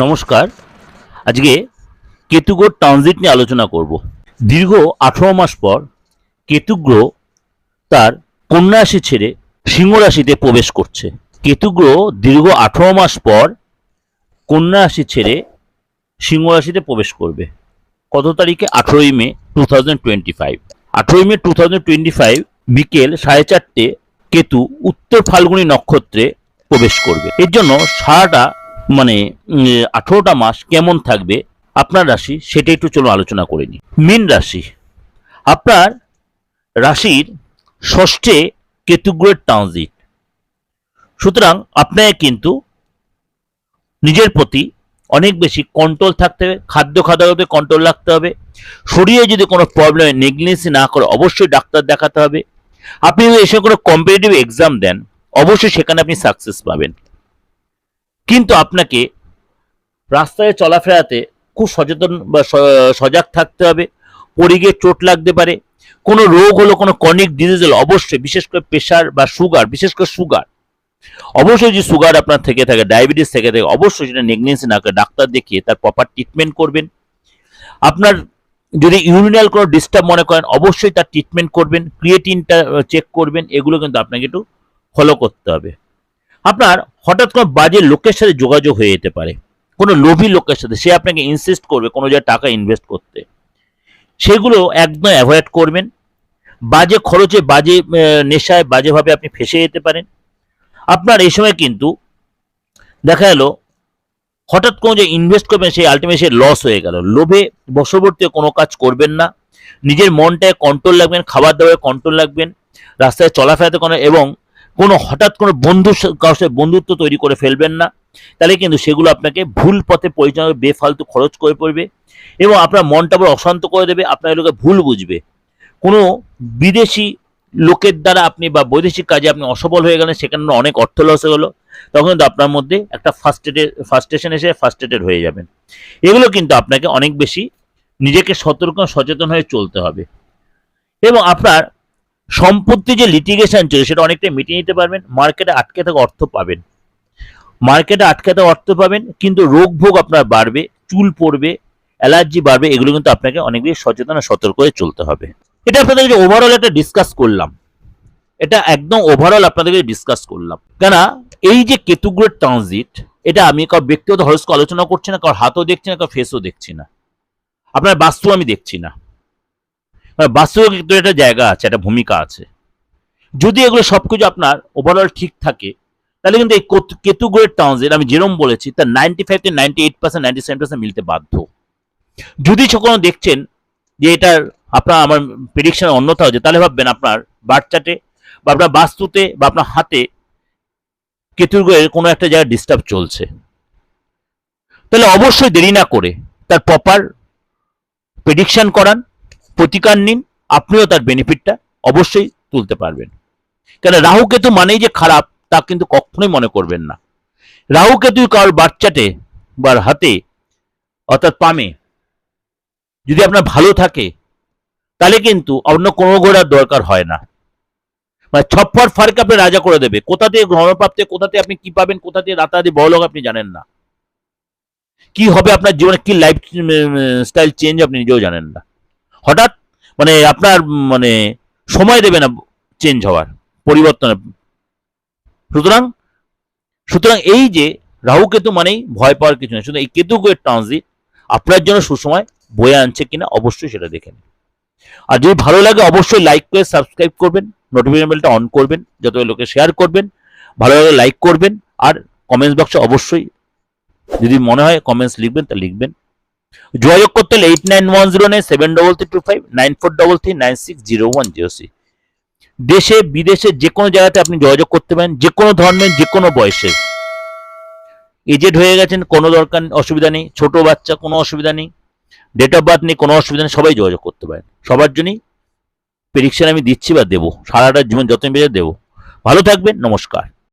নমস্কার। আজকে কেতুগ্রহ ট্রানজিট নিয়ে আলোচনা করব। দীর্ঘ আঠারো মাস পর কেতুগ্রহ তার কন্যা রাশি ছেড়ে সিংহ রাশিতে প্রবেশ করছে। কেতুগ্রহ দীর্ঘ আঠারো মাস পর কন্যা রাশি ছেড়ে সিংহ রাশিতে প্রবেশ করবে। কত তারিখে? আঠেরোই May two thousand twenty five আঠেরোই May two thousand twenty five বিকেল সাড়ে চারটে কেতু উত্তর ফাল্গুনী নক্ষত্রে প্রবেশ করবে। এর জন্য সারাটা মানে আঠেরোটা মাস কেমন থাকবে? আপনার রাশি, সেটা একটু চলো আলোচনা করে নিই। মীন রাশি, আপনার রাশির ষষ্ঠে কেতুগ্রহের ট্রানজিট। সুতরাং আপনাকে কিন্তু নিজের প্রতি অনেক বেশি কন্ট্রোল থাকতে হবে, খাদ্য খাদ্যতে কন্ট্রোল রাখতে হবে। শরীরে যদি কোনো প্রবলেম নেগলিজেন্সি না করে, অবশ্যই ডাক্তার দেখাতে হবে। আপনি যদি এসে কোনো কম্পিটিটিভ এক্সাম দেন, অবশ্যই সেখানে আপনি সাকসেস পাবেন। কিন্তু আপনাকে রাস্তায় চলাফেরাতে খুব সচেতন বা সজাগ থাকতে হবে পড়ে গিয়ে চোট লাগতে পারে, কোনো রোগ হলো, কোনো কনিক ডিজিজ হলো, অবশ্যই, বিশেষ করে প্রেশার বা সুগার বিশেষ করে সুগার অবশ্যই যে সুগার আপনার থেকে থাকে ডায়াবেটিস থেকে থাকে, অবশ্যই সেটা নেগনেন্সি না করে ডাক্তার দেখিয়ে তার প্রপার ট্রিটমেন্ট করবেন। আপনার যদি ইউরিনাল কোনো ডিস্টার্ব মনে করেন, অবশ্যই তার ট্রিটমেন্ট করবেন ক্রিয়েটিনটা চেক করবেন, এগুলো কিন্তু আপনাকে একটু ফলো করতে হবে। আপনার হঠাৎ কোনো বাজে লোকের সাথে যোগাযোগ হয়ে যেতে পারে, কোনো লোভী লোকের সাথে, সে আপনাকে ইনসিস্ট করবে কোনো জায়গায় টাকা ইনভেস্ট করতে। সেগুলো একদম অ্যাভয়েড করবেন। বাজে খরচে, বাজে নেশায় বাজেভাবে আপনি ফেসে যেতে পারেন। আপনার এই সময় কিন্তু দেখা গেল, হঠাৎ কোনো যে ইনভেস্ট করবেন, সেই আলটিমেট সে লস হয়ে গেল। লোভে বশবর্তী কোনো কাজ করবেন না। নিজের মনটায় কন্ট্রোল রাখবেন, খাবার দাবারে কন্ট্রোল রাখবেন। রাস্তায় চলাফেরাতে কোনো এবং কোনো হঠাৎ কোনো বন্ধু কারোর সাথে বন্ধুত্ব তৈরি করে ফেলবেন না। তাহলে কিন্তু সেগুলো আপনাকে ভুল পথে পরিচালনা বেফালতু খরচ করে পড়বে এবং আপনার মনটা বড় অশান্ত করে দেবে, আপনার লোকে ভুল বুঝবে। কোনো বিদেশি লোকের দ্বারা আপনি বা বৈদেশিক কাজে আপনি অসফল হয়ে গেলেন, সেখানে অনেক অর্থ লস গেলো তখন কিন্তু আপনার মধ্যে একটা ফার্স্টেডের ফার্স্টেশন এসে ফার্স্টেটেড হয়ে যাবেন। এগুলো কিন্তু আপনাকে অনেক বেশি নিজেকে সতর্ক, সচেতন হয়ে চলতে হবে। এবং আপনার সম্পত্তি যে লিটিগেশন চলছে, সেটা অনেকটাই মিটিয়ে নিতে পারবেন মার্কেটে আটকে থাকা অর্থ পাবেন। মার্কেটে আটকে থাকা অর্থ পাবেন, কিন্তু রোগ ভোগ আপনার বাড়বে, চুল পড়বে অ্যালার্জি বাড়বে, এগুলো কিন্তু আপনাকে অনেক বেশি সচেতন সতর্ক হয়ে চলতে হবে। এটা আপনাদের যে ওভারঅল একটা ডিসকাস করলাম। এটা একদম ওভারঅল আপনাদেরকে ডিসকাস করলাম। কেন এই যে কেতুগ্রহের ট্রানজিট এটা আমি কারও ব্যক্তিগত হরস্ক আলোচনা করছি না কারোর হাতও দেখছি না কারোর ফেসও দেখছি না। আপনার বাস্তু আমি দেখছি না। বাস্তবে কিন্তু একটা জায়গা আছে, একটা ভূমিকা আছে। যদি এগুলো সবকিছু আপনার ওভারঅল ঠিক থাকে, তাহলে কিন্তু এই কত- কেতু গ্রেড আমি যেরকম বলেছি, তার নাইনটি ফাইভ থেকে ninety eight percent ninety seven percent মিলতে বাধ্য। যদি কোনো দেখছেন যে এটার আপনার আমার প্রেডিকশন অন্যথা হচ্ছে তাহলে ভাববেন আপনার বার্থ চার্টে বা আপনার বাস্তুতে বা আপনার হাতে কেতুর কোনো একটা জায়গায় ডিস্টার্ব চলছে। তাহলে অবশ্যই দেরি না করে তার প্রপার প্রেডিকশন করান। প্রতিকার নিন, আপনিও তার বেনিফিটটা অবশ্যই তুলতে পারবেন। কেন, রাহু কেতু মানেই যে খারাপ, তা কিন্তু কখনোই মনে করবেন না। রাহু কেতু কারোর বাচ্চাটে বা হাতে, অর্থাৎ পামে, যদি আপনার ভালো থাকে, তাহলে কিন্তু অন্য কোনো ঘোরার দরকার হয় না। মানে ছপ্পর ফারকে আপনি রাজা করে দেবে। কোথা থেকে গ্রহণপ্রাপ্তে কোথাতে আপনি কি পাবেন, কোথা থেকে রাতারাতি বড়লোক আপনি জানেন না। কি হবে আপনার জীবনে, কি লাইফ স্টাইল চেঞ্জ আপনি নিজেও জানেন না। হঠাৎ মানে আপনার মানে সময় দেবে না চেঞ্জ হওয়ার, পরিবর্তনের। সুতরাং সুতরাং এই যে রাহু কেতু মানেই ভয় পাওয়ার কিছু নেই। শুধু এই কেতু গ্রহের ট্রানজিট আপনার জন্য সুসময় বয়ে আনছে কিনা অবশ্যই সেটা দেখে নিন। আর যদি ভালো লাগে অবশ্যই লাইক করে সাবস্ক্রাইব করবেন নোটিফিকেশন বেলটা অন করবেন, যত লোকে শেয়ার করবেন, ভালো লাগে লাইক করবেন, আর কমেন্টস বক্সে অবশ্যই যদি মনে হয় কমেন্টস লিখবেন, তা লিখবেন। যোগাযোগ করতে হলে eight nine one zero nine seven double three two five nine four double three nine six zero one zero six দেশে, বিদেশে যে কোনো জায়গাতে আপনি যোগাযোগ করতে পারেন, যে কোনো ধর্মের, যে কোনো বয়সে এজেড হয়ে গেছেন, কোনো দরকার অসুবিধা নেই। ছোট বাচ্চা, কোনো অসুবিধা নেই। ডেট অফ বার্থ নেই কোনো অসুবিধা নেই, সবাই যোগাযোগ করতে পারেন। সবার জন্যই প্রেডিকশন আমি দিচ্ছি বা দেবো। সারাটা জীবন যতদিন বেঁচে দেবো। ভালো থাকবেন, নমস্কার।